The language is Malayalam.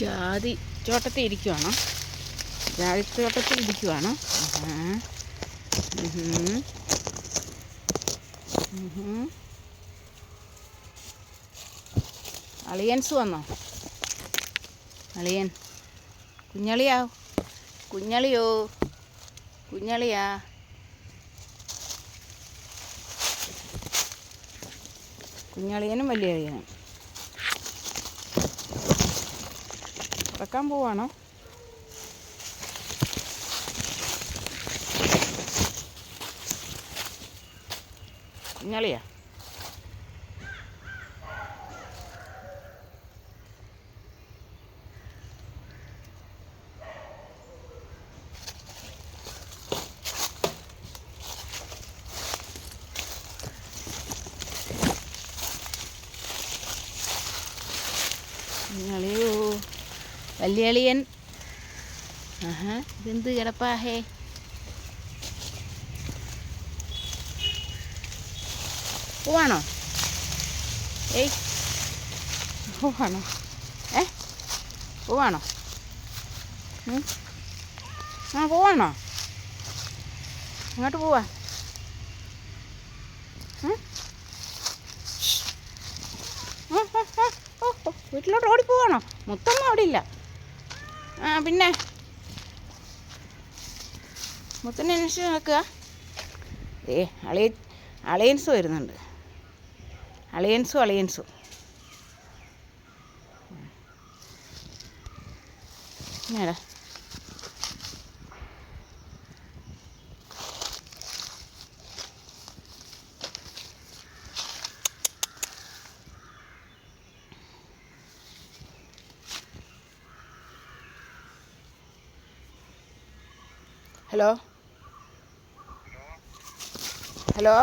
ജാതി ചോട്ടത്തിൽ ഇരിക്കുവാണോ? ജാതി തോട്ടത്തിൽ ഇരിക്കുവാണോ. അളിയൻസ് വന്നോ? അളിയൻ. കുഞ്ഞളിയാ? കുഞ്ഞളിയോ? കുഞ്ഞളിയാ? കുഞ്ഞളിയനും വലിയ അളിയനും. ഉറക്കാൻ പോവാണോ. കുഞ്ഞളിയാ. കുഞ്ഞളിയോ വലിയ അളിയൻ ആഹാ ഇതെന്ത് കിടപ്പാഹേ പോവാണോ ഏയ് പോവാണോ ഏ പോവാണോ? ആ പോവാണോ അങ്ങോട്ട് പോവാ വീട്ടിലോട്ട് ഓടിപ്പോവാണോ മുത്തൊന്നും അവിടെ ഇല്ല ആ പിന്നെ. മുത്തനെ അന്വേഷിച്ച് നോക്കുക ഏ അളിയ അളിയൻസ് വരുന്നുണ്ട്. അളിയൻസും അളിയൻസും. നേടാ ഹലോ ഹലോ